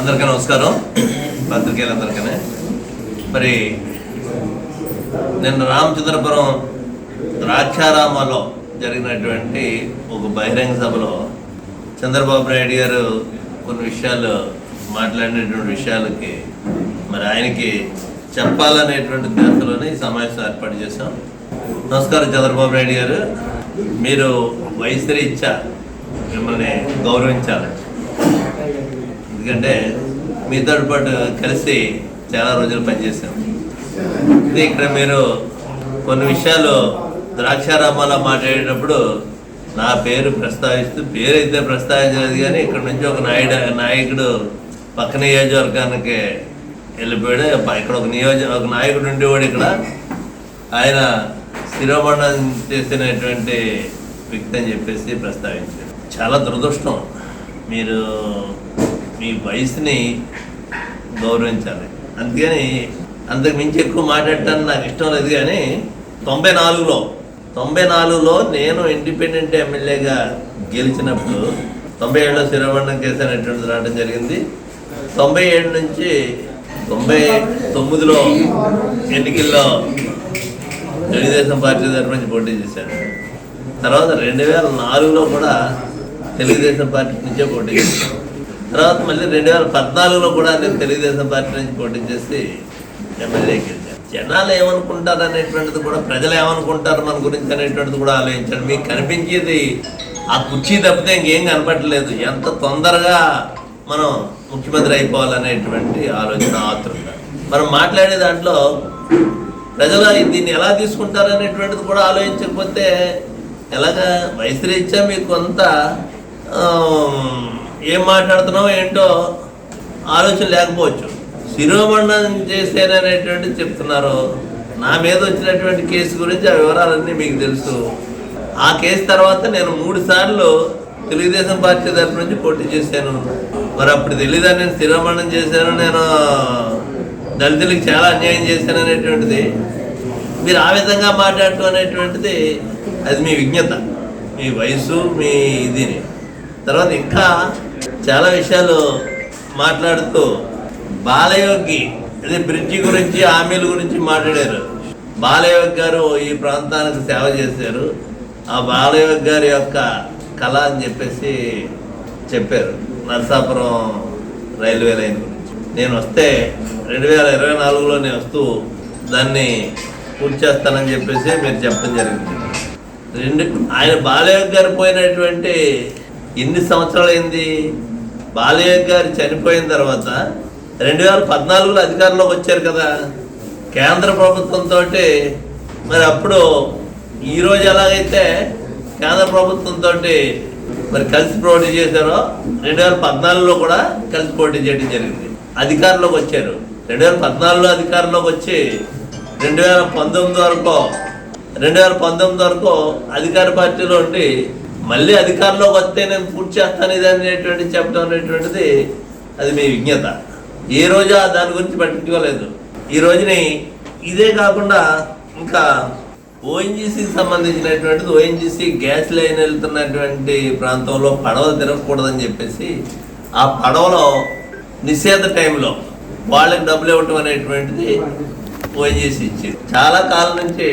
అందరికీ నమస్కారం. పత్రికేయులందరికీ మరి నిన్న రామచంద్రపురం ద్రాక్షారామాలో జరిగినటువంటి ఒక బహిరంగ సభలో చంద్రబాబు నాయుడు గారు కొన్ని విషయాలు మాట్లాడినటువంటి విషయాలకి మరి ఆయనకి చెప్పాలనేటువంటి దశలోనే ఈ సమావేశం ఏర్పాటు చేశాం. నమస్కారం చంద్రబాబు నాయుడు గారు. మీరు వయసు రీత్యా మిమ్మల్ని గౌరవించాలి ఎందుకంటే మీతో పాటు కలిసి చాలా రోజులు పనిచేసాం ఇక్కడ మీరు కొన్ని విషయాలు ద్రాక్షారామాల మాట్లాడేటప్పుడు నా పేరు ప్రస్తావిస్తూ పేరు అయితే ప్రస్తావించలేదు కానీ ఇక్కడ నుంచి ఒక నాయుడు నాయకుడు పక్క నియోజకవర్గానికి వెళ్ళిపోయాడు. ఇక్కడ ఒక నియోజక ఒక నాయకుడు ఉండేవాడు ఇక్కడ. ఆయన శిరోమణం చేసినటువంటి వ్యక్తి అని చెప్పేసి ప్రస్తావించారు. చాలా దురదృష్టం. మీరు మీ వయసుని గౌరవించాలి. అందుకని అంతకు మించి ఎక్కువ మాట్లాడటానికి నాకు ఇష్టం లేదు కానీ తొంభై నాలుగులో తొంభై నాలుగులో నేను ఇండిపెండెంట్ ఎమ్మెల్యేగా గెలిచినప్పుడు తొంభై ఏడులో శిరోమణం కేసు అనేటువంటిది రావడం జరిగింది. తొంభై ఏడు నుంచి తొంభై తొమ్మిదిలో ఎన్నికల్లో తెలుగుదేశం పార్టీ తరఫు నుంచి పోటీ చేశాను తర్వాత రెండు వేల నాలుగులో కూడా తెలుగుదేశం పార్టీ నుంచే పోటీ చేశాను తర్వాత మళ్ళీ రెండు వేల పద్నాలుగులో కూడా నేను తెలుగుదేశం పార్టీ నుంచి పోటీ చేసి ఎమ్మెల్యే గెలిచాను. జనాలు ఏమనుకుంటారు అనేటువంటిది కూడా ప్రజలు ఏమనుకుంటారు మన గురించి అనేటువంటిది కూడా ఆలోచించాను మీకు కనిపించేది ఆ కుర్చీ తప్పితే ఇంకేం కనపడలేదు. ఎంత తొందరగా మనం ముఖ్యమంత్రి అయిపోవాలనేటువంటి ఆలోచన ఆతృత మనం మాట్లాడే దాంట్లో ప్రజలు దీన్ని ఎలా తీసుకుంటారు అనేటువంటిది కూడా ఆలోచించకపోతే ఎలాగా వయసు రీత్యా మీకు కొంత ఏం మాట్లాడుతున్నావో ఏంటో ఆలోచన లేకపోవచ్చు. శిరోమండనం చేశాననేటువంటి చెప్తున్నారు. నా మీద వచ్చినటువంటి కేసు గురించి ఆ వివరాలన్నీ మీకు తెలుసు. ఆ కేసు తర్వాత నేను మూడు సార్లు తెలుగుదేశం పార్టీ తరఫు నుంచి పోటీ చేశాను. మరి అప్పుడు తెలియదా నేను శిరోమండనం చేశాను నేను దళితులకు చాలా అన్యాయం చేశాను అనేటువంటిది మీరు ఆ విధంగా మాట్లాడటం అనేటువంటిది అది మీ విజ్ఞత మీ వయసు మీ ఇదిని. తర్వాత ఇంకా చాలా విషయాలు మాట్లాడుతూ బాలయోగి అదే బ్రిడ్జి గురించి హామీల గురించి మాట్లాడారు. బాలయోగి గారు ఈ ప్రాంతానికి సేవ చేశారు. ఆ బాలయోగి గారి యొక్క కళ అని చెప్పేసి చెప్పారు. నరసాపురం రైల్వే లైన్ గురించి. నేను వస్తే రెండు వేల ఇరవై నాలుగులో నేను వస్తూ దాన్ని పూర్తి చేస్తానని చెప్పేసి మీరు చెప్పడం జరిగింది. రెండు ఆయన బాలయోగి గారు పోయినటువంటి ఎన్ని సంవత్సరాలు అయింది. గారు చనిపోయిన తర్వాత రెండు వేల పద్నాలుగులో అధికారంలోకి వచ్చారు కదా. కేంద్ర ప్రభుత్వంతో మరి అప్పుడు ఈ రోజు ఎలాగైతే కేంద్ర ప్రభుత్వంతో మరి కలిసి పోటీ చేశారో రెండు వేల పద్నాలుగులో కూడా కలిసి పోటీ చేయడం జరిగింది. అధికారంలోకి వచ్చారు. రెండు వేల పద్నాలుగులో అధికారంలోకి వచ్చి రెండు వేల పంతొమ్మిది వరకు రెండు వేల పంతొమ్మిది వరకు అధికార పార్టీలో ఉండి మళ్ళీ అధికారంలోకి వస్తే నేను పూర్తి చేస్తాను ఇది అనేటువంటి చెప్పడం అనేటువంటిది అది మీ విజ్ఞత. ఏ రోజు దాని గురించి పట్టించుకోలేదు. ఈ రోజుని ఇదే కాకుండా ఇంకా ఓఎన్జీసీకి సంబంధించినటువంటిది ఓఎన్జీసీ గ్యాస్ లైన్ వెళ్తున్నటువంటి ప్రాంతంలో పడవలు తిరగకూడదని చెప్పేసి ఆ పడవలో నిషేధ టైంలో వాళ్ళకి డబ్బులు ఇవ్వటం అనేటువంటిది ఓఎన్జీసీ ఇచ్చింది. చాలా కాలం నుంచి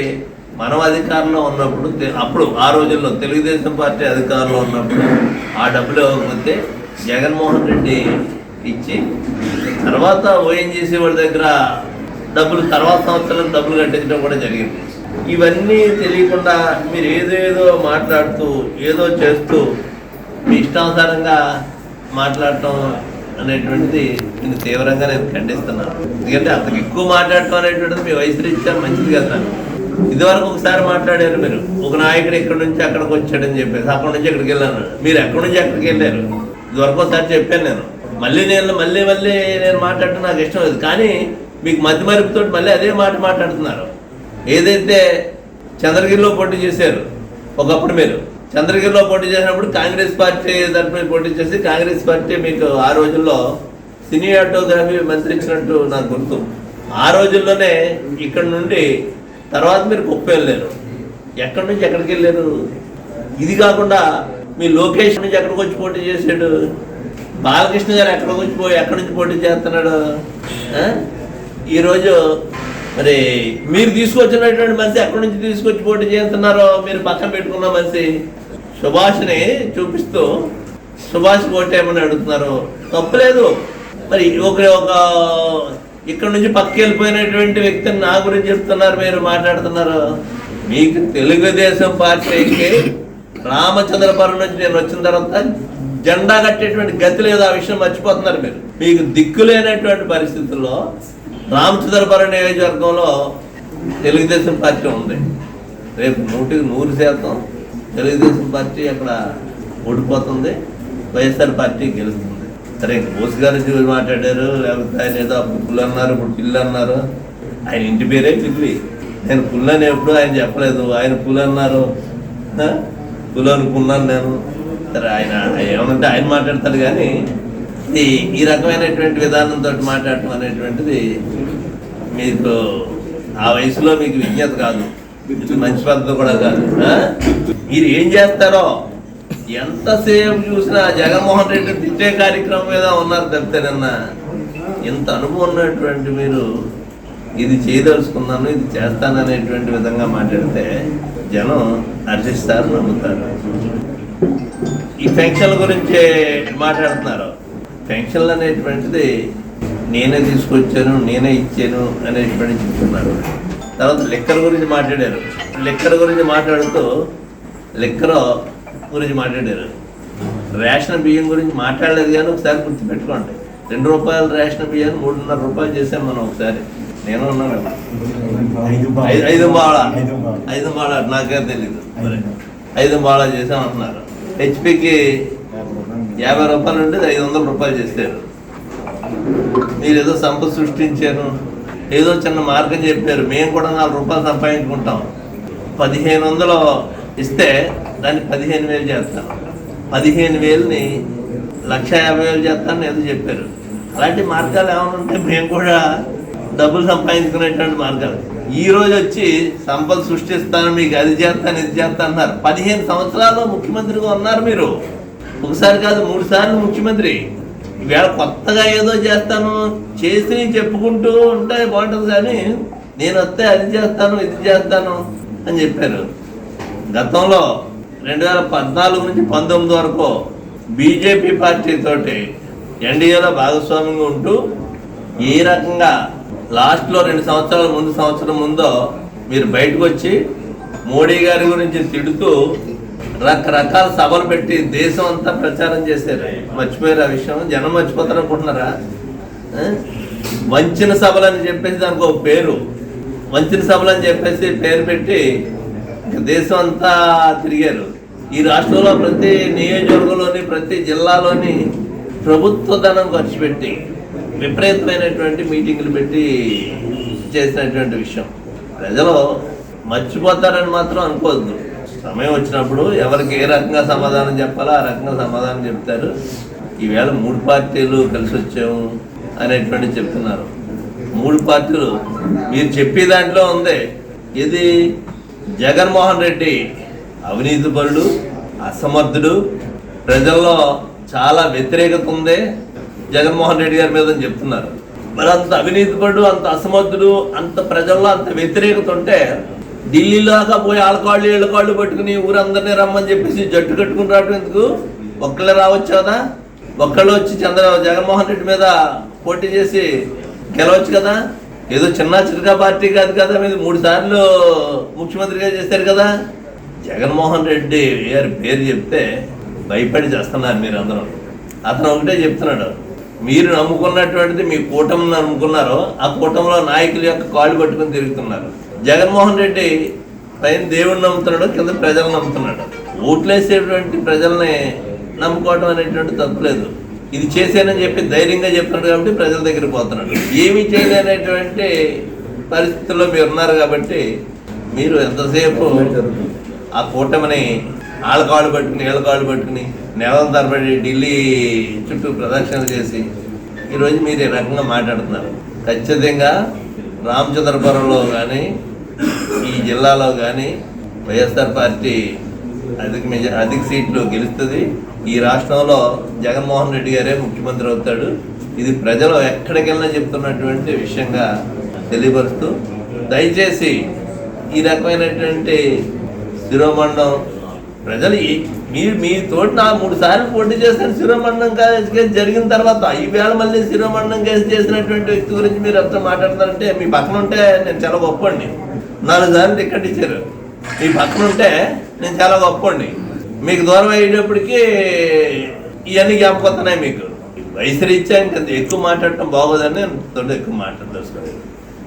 మనం అధికారంలో ఉన్నప్పుడు అప్పుడు ఆ రోజుల్లో తెలుగుదేశం పార్టీ అధికారంలో ఉన్నప్పుడు ఆ డబ్బులు ఇవ్వకపోతే జగన్మోహన్ రెడ్డి ఇచ్చి తర్వాత ఓఎన్జీసీ వాళ్ళ దగ్గర డబ్బులు తర్వాత సంవత్సరం డబ్బులు కట్టించడం కూడా జరిగింది. ఇవన్నీ తెలియకుండా మీరు ఏదేదో మాట్లాడుతూ ఏదో చేస్తూ మీ ఇష్టానుసారంగా మాట్లాడటం అనేటువంటిది నేను తీవ్రంగా నేను ఖండిస్తున్నాను. ఎందుకంటే అంతకు ఎక్కువ మాట్లాడటం అనేటువంటిది మీ వయసు రీత్యా మంచిది కదా. ఇదివరకు ఒకసారి మాట్లాడారు మీరు. ఒక నాయకుడు ఇక్కడ నుంచి అక్కడికి వచ్చాడని చెప్పేసి అక్కడ నుంచి ఇక్కడికి వెళ్ళాను. మీరు ఎక్కడి నుంచి ఎక్కడికి వెళ్ళారు? ఇదివరకు ఒకసారి చెప్పాను నేను. మళ్ళీ నేను మళ్ళీ మళ్ళీ నేను మాట్లాడటం నాకు ఇష్టం లేదు. కానీ మీకు మధ్య మరుపుతో మళ్ళీ అదే మాట మాట్లాడుతున్నారు. ఏదైతే చంద్రగిరిలో పోటీ చేశారు ఒకప్పుడు మీరు. చంద్రగిరిలో పోటీ చేసినప్పుడు కాంగ్రెస్ పార్టీ తరఫున పోటీ చేసి కాంగ్రెస్ పార్టీ మీకు ఆ రోజుల్లో సినిమాటోగ్రఫీ మంత్రి ఇచ్చినట్టు నాకు గుర్తు. ఆ రోజుల్లోనే ఇక్కడ నుండి తర్వాత మీరు గొప్ప వెళ్ళారు ఎక్కడి నుంచి ఎక్కడికి వెళ్ళారు? ఇది కాకుండా మీ లోకేష్ నుంచి ఎక్కడికి వచ్చి పోటీ చేశాడు? బాలకృష్ణ గారు ఎక్కడికి నుంచి పోయి ఎక్కడి నుంచి పోటీ చేస్తున్నాడు? ఈరోజు మరి మీరు తీసుకొచ్చినటువంటి మనిషి ఎక్కడి నుంచి తీసుకొచ్చి పోటీ చేస్తున్నారో మీరు పక్కన పెట్టుకున్న మనిషి సుభాష్ని చూపిస్తూ సుభాష్ ఓటేమని అడుగుతున్నారు. తప్పలేదు మరి ఒక ఒక ఇక్కడ నుంచి పక్కకి వెళ్ళిపోయినటువంటి వ్యక్తిని నా గురించి చెప్తున్నారు మీరు మాట్లాడుతున్నారు. మీకు తెలుగుదేశం పార్టీకి రామచంద్రపురం నుంచి నేను వచ్చిన తర్వాత జెండా కట్టేటువంటి గతి లేదు ఆ విషయం మర్చిపోతున్నారు మీరు. మీకు దిక్కు లేనటువంటి పరిస్థితుల్లో రామచంద్రపురం నియోజకవర్గంలో తెలుగుదేశం పార్టీ ఉంది. రేపు నూటికి నూరు శాతం తెలుగుదేశం పార్టీ అక్కడ ఓడిపోతుంది వైఎస్ఆర్ పార్టీ గెలుస్తుంది. సరే బోస్ గారు చూసి మాట్లాడారు? లేకపోతే ఆయన ఏదో అప్పుడు పుల్లు అన్నారు ఇప్పుడు పిల్లు అన్నారు ఆయన ఇంటి పేరే పిల్లి. నేను పుల్లు అని ఎప్పుడు ఆయన చెప్పలేదు. ఆయన పుల్లు అన్నారు ఆ? పుల్లు అనుకున్నాను నేను. సరే ఆయన ఏమంటే ఆయన మాట్లాడతాడు కానీ ఇది ఈ రకమైనటువంటి విధానంతో మాట్లాడటం అనేటువంటిది మీకు ఆ వయసులో మీకు విజ్ఞత కాదు. మంచి పద్ధతి కూడా కాదు. మీరు ఏం చేస్తారో ఎంతసేపు చూసినా జగన్మోహన్ రెడ్డి తిట్టే కార్యక్రమం మీద ఉన్నారు తప్పితే నిన్న ఇంత అనుభవం ఉన్నటువంటి మీరు ఇది చేయదలుచుకున్నాను ఇది చేస్తాను అనేటువంటి విధంగా మాట్లాడితే జనం హర్షిస్తారు నమ్ముతారు. ఈ పెన్షన్ల గురించి మాట్లాడుతున్నారు. పెన్షన్లు అనేటువంటిది నేనే తీసుకొచ్చాను నేనే ఇచ్చాను అనేటువంటి చెప్తున్నారు. తర్వాత లెక్కల గురించి మాట్లాడారు. లెక్కల గురించి మాట్లాడుతూ లెక్కలో గురించి మాట్లాడారు. రేషన్ బియ్యం గురించి మాట్లాడలేదు కానీ ఒకసారి గుర్తుపెట్టుకోండి రెండు రూపాయల రేషన్ బియ్యాన్ని మూడున్నర రూపాయలు చేసాం మనం ఒకసారి. నేను ఉన్నాను ఐదు ఐదు బాళ ఐదు బాళ నాకే తెలీదు. మరి ఐదు బాళ చేసాం అంటున్నారు. హెచ్పికి యాభై రూపాయలు ఉంటే ఐదు వందల రూపాయలు చేశారు. మీరు ఏదో సంపద సృష్టించారు. ఏదో చిన్న మార్గం చెప్పారు. మేము కూడా నాలుగు రూపాయలు సంపాదించుకుంటాం. పదిహేను వందలు ఇస్తే దాన్ని పదిహేను వేలు చేస్తాం. పదిహేను వేలని లక్ష యాభై వేలు చేస్తానని ఏదో చెప్పారు. అలాంటి మార్గాలు ఏమైనా ఉంటే మేము కూడా డబ్బులు సంపాదించుకునేటువంటి మార్గాలు. ఈ రోజు వచ్చి సంపద సృష్టిస్తాను మీకు అది చేస్తాను ఇది చేస్తాను అన్నారు. పదిహేను సంవత్సరాల్లో ముఖ్యమంత్రిగా ఉన్నారు మీరు. ఒకసారి కాదు మూడు సార్లు ముఖ్యమంత్రి. ఈవేళ కొత్తగా ఏదో చేస్తాను చేసి చెప్పుకుంటూ ఉంటే బాగుంటుంది కానీ నేను వస్తే అది చేస్తాను ఇది చేస్తాను అని చెప్పారు. గతంలో రెండు వేల పద్నాలుగు నుంచి పంతొమ్మిది వరకు బీజేపీ పార్టీతోటి ఎన్డీఏలో భాగస్వామ్యంగా ఉంటూ ఏ రకంగా లాస్ట్లో రెండు సంవత్సరాల ముందు సంవత్సరం ముందో మీరు బయటకు వచ్చి మోడీ గారి గురించి తిడుతూ రకరకాల సభలు పెట్టి దేశం అంతా ప్రచారం చేశారు. మర్చిపోయారు ఆ విషయం? జనం మర్చిపోతారు అనుకుంటున్నారా? వంచిన సభలు అని చెప్పేసి దానికి ఒక పేరు. వంచిన సభలు అని చెప్పేసి పేరు పెట్టి దేశం అంతా తిరిగారు. ఈ రాష్ట్రంలో ప్రతి నియోజకవర్గంలోని ప్రతి జిల్లాలోని ప్రభుత్వ ధనం ఖర్చు పెట్టి విపరీతమైనటువంటి మీటింగులు పెట్టి చేసినటువంటి విషయం. ప్రజలు మర్చిపోతారని మాత్రం అనుకోవద్దు. సమయం వచ్చినప్పుడు ఎవరికి ఏ రకంగా సమాధానం చెప్పాలో ఆ రకంగా సమాధానం చెప్తారు ఈవేళ మూడు పార్టీలు కలిసి వచ్చాము అనేటువంటి చెప్తున్నారు. మూడు పార్టీలు మీరు చెప్పే దాంట్లో ఉంది. ఇది జగన్మోహన్ రెడ్డి అవినీతిపరుడు అసమర్థుడు. ప్రజల్లో చాలా వ్యతిరేకత ఉంది జగన్మోహన్ రెడ్డి గారి మీద చెప్తున్నారు. మరి అంత అవినీతిపరుడు అంత అసమర్థుడు అంత ప్రజల్లో అంత వ్యతిరేకత ఉంటే ఢిల్లీలోగా పోయి ఆలకాళ్ళు ఏళ్ళకాళ్ళు పట్టుకుని ఊరందరినీ రమ్మని చెప్పేసి జట్టు కట్టుకుని రావడం ఎందుకు? ఒక్కళ్ళే రావచ్చు కదా? ఒక్కళ్ళు వచ్చి చంద్ర జగన్మోహన్ రెడ్డి మీద పోటీ చేసి గెలవచ్చు కదా? ఏదో చిన్న చిరుగా పార్టీ కాదు కదా మీరు మూడు సార్లు ముఖ్యమంత్రిగా చేశారు కదా. జగన్మోహన్ రెడ్డి గారి పేరు చెప్తే భయపడి చేస్తున్నారు మీరు అందరూ అతను ఒకటే చెప్తున్నాడు మీరు నమ్ముకున్నటువంటిది మీ కూటమిని నమ్ముకున్నారో ఆ కూటమిలో నాయకుల యొక్క కాళ్ళు పట్టుకుని తిరుగుతున్నారు. జగన్మోహన్ రెడ్డి పైన దేవుడిని నమ్ముతున్నాడు కింద ప్రజలను నమ్ముతున్నాడు. ఓట్లేసేటువంటి ప్రజల్ని నమ్ముకోవడం అనేటువంటి తప్పలేదు ఇది చేశానని చెప్పి ధైర్యంగా చెప్తున్నాడు కాబట్టి ప్రజల దగ్గర పోతున్నాడు. ఏమి చేయలేనటువంటి పరిస్థితుల్లో మీరు ఉన్నారు కాబట్టి మీరు ఎంతసేపు ఆ కూటమిని ఆళ్ళ కాళ్ళు పట్టుకుని ఏళ్ళ కాళ్ళు పట్టుకుని నెలల తరబడి ఢిల్లీ చుట్టూ ప్రదక్షిణలు చేసి ఈరోజు మీరు ఈ రకంగా మాట్లాడుతున్నారు. ఖచ్చితంగా రామచంద్రపురంలో కానీ ఈ జిల్లాలో కానీ వైఎస్ఆర్ పార్టీ అధిక మెజ అధిక సీట్లు గెలుస్తుంది. ఈ రాష్ట్రంలో జగన్మోహన్ రెడ్డి గారే ముఖ్యమంత్రి అవుతాడు. ఇది ప్రజలు ఎక్కడికెళ్ళినా చెప్తున్నటువంటి విషయంగా తెలియపరుస్తూ దయచేసి ఈ రకమైనటువంటి శిరోమండం ప్రజలు మీరు మీ తోటి నా మూడు సార్లు పోటీ చేసిన శిరోమండం కేసు జరిగిన తర్వాత ఈ వేళ మళ్ళీ శిరోమండం కేసు చేసినటువంటి వ్యక్తి గురించి మీరు ఎంత మాట్లాడతారంటే మీ పక్కన ఉంటే నేను చాలా గొప్పండి నాలుగు సార్లు టికెట్ ఇచ్చారు. మీ పక్కన ఉంటే నేను చాలా గొప్పండి మీకు దూరం అయ్యేటప్పటికీ ఇవన్నీ జ్ఞాపకొస్తున్నాయి మీకు. వయసు రీత్యా ఇంకా ఎక్కువ మాట్లాడటం బాగోదని నేను తోటి ఎక్కువ మాట్లాడదలుచుకోలేదు.